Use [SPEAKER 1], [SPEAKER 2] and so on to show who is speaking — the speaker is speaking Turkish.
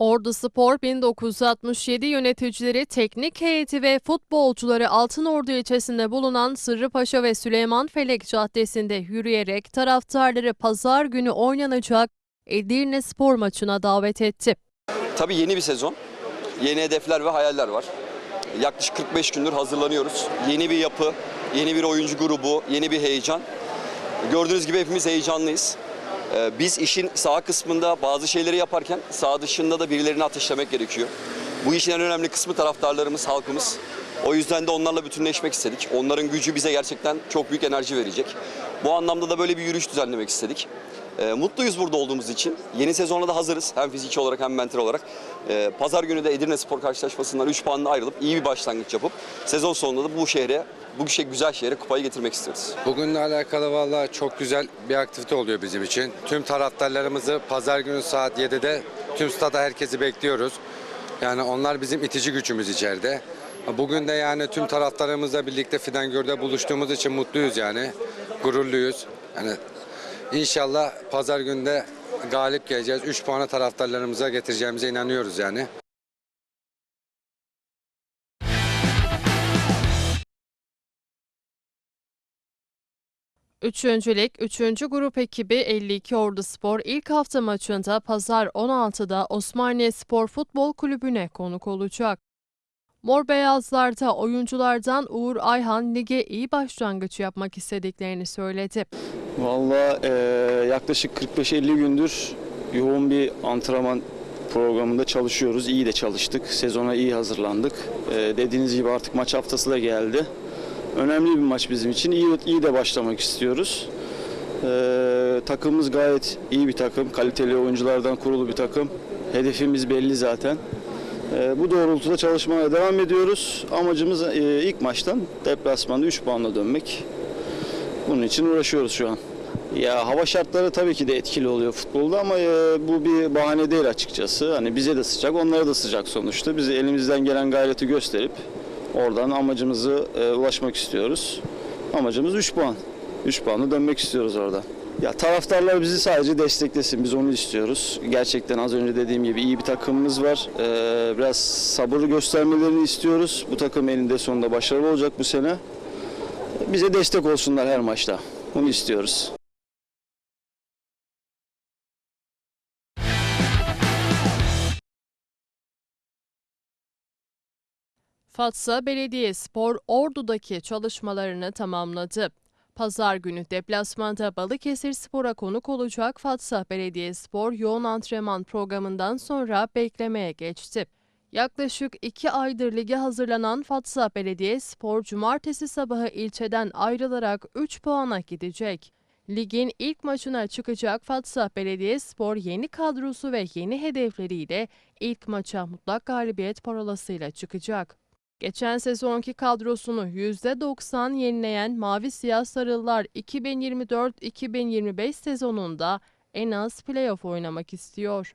[SPEAKER 1] Ordu Spor 1967 yöneticileri, teknik heyeti ve futbolcuları Altınordu ilçesinde bulunan Sırrıpaşa ve Süleyman Felek Caddesi'nde yürüyerek taraftarları pazar günü oynanacak Edirne Spor maçına davet etti.
[SPEAKER 2] Tabii yeni bir sezon. Yeni hedefler ve hayaller var. Yaklaşık 45 gündür hazırlanıyoruz. Yeni bir yapı, yeni bir oyuncu grubu, yeni bir heyecan. Gördüğünüz gibi hepimiz heyecanlıyız. Ee, Biz işin sağ kısmında bazı şeyleri yaparken sağ dışında da birilerini ateşlemek gerekiyor. Bu işin en önemli kısmı taraftarlarımız, halkımız. O yüzden de onlarla bütünleşmek istedik. Onların gücü bize gerçekten çok büyük enerji verecek. Bu anlamda da böyle bir yürüyüş düzenlemek istedik. Ee, mutluyuz burada olduğumuz için. Yeni sezona da hazırız. Hem fiziki olarak hem mental olarak. Ee, Pazar günü de Edirne Spor karşılaşmasından 3 puanla ayrılıp iyi bir başlangıç yapıp sezon sonunda da bu şehre, bu şey güzel şehre kupayı getirmek istiyoruz.
[SPEAKER 3] Bugünle alakalı valla çok güzel bir aktivite oluyor bizim için. Tüm taraftarlarımızı pazar günü saat 7'de tüm stada herkesi bekliyoruz. Yani onlar bizim itici gücümüz içeride. Bugün de yani tüm taraftarlarımızla birlikte Fidangör'de buluştuğumuz için mutluyuz yani. Gururluyuz. Yani inşallah pazar günde galip geleceğiz. 3 puanı taraftarlarımıza getireceğimize inanıyoruz yani.
[SPEAKER 1] Üçüncülük 3. grup ekibi 52 Ordu Spor ilk hafta maçında pazar 16'da Osmaniye Spor Futbol Kulübü'ne konuk olacak. Mor Beyazlar'da oyunculardan Uğur Ayhan lige iyi başlangıç yapmak istediklerini söyledi.
[SPEAKER 4] Valla eee, yaklaşık 45-50 gündür yoğun bir antrenman programında çalışıyoruz. İyi de çalıştık. Sezona iyi hazırlandık. Eee, dediğiniz gibi artık maç haftası da geldi. Önemli bir maç bizim için. İyi, iyi de başlamak istiyoruz. Eee, takımımız gayet iyi bir takım. Kaliteli oyunculardan kurulu bir takım. Hedefimiz belli zaten. Eee, bu doğrultuda çalışmaya devam ediyoruz. Amacımız eee, ilk maçtan deplasmanda 3 puanla dönmek. Bunun için uğraşıyoruz şu an. Ya hava şartları tabii ki de etkili oluyor futbolda ama e, bu bir bahane değil açıkçası. Hani bize de sıcak, onlara da sıcak sonuçta. Biz elimizden gelen gayreti gösterip oradan amacımızı e, ulaşmak istiyoruz. Amacımız 3 puan. 3 puanla dönmek istiyoruz oradan. Ya taraftarlar bizi sadece desteklesin. Biz onu istiyoruz. Gerçekten az önce dediğim gibi iyi bir takımımız var. Ee, biraz sabır göstermelerini istiyoruz. Bu takım elinde sonunda başarılı olacak bu sene. Bize destek olsunlar her maçta. Bunu istiyoruz.
[SPEAKER 1] Fatsa Belediyespor Ordu'daki çalışmalarını tamamladı. Pazar günü deplasmanda Balıkesir Spor'a konuk olacak Fatsa Belediyespor yoğun antrenman programından sonra beklemeye geçti. Yaklaşık iki aydır lige hazırlanan Fatsa Belediyespor cumartesi sabahı ilçeden ayrılarak 3 puana gidecek. Ligin ilk maçına çıkacak Fatsa Belediyespor yeni kadrosu ve yeni hedefleriyle ilk maça mutlak galibiyet parolasıyla çıkacak. Geçen sezonki kadrosunu %90 yenileyen Mavi Siyah Sarılılar 2024-2025 sezonunda en az playoff oynamak istiyor.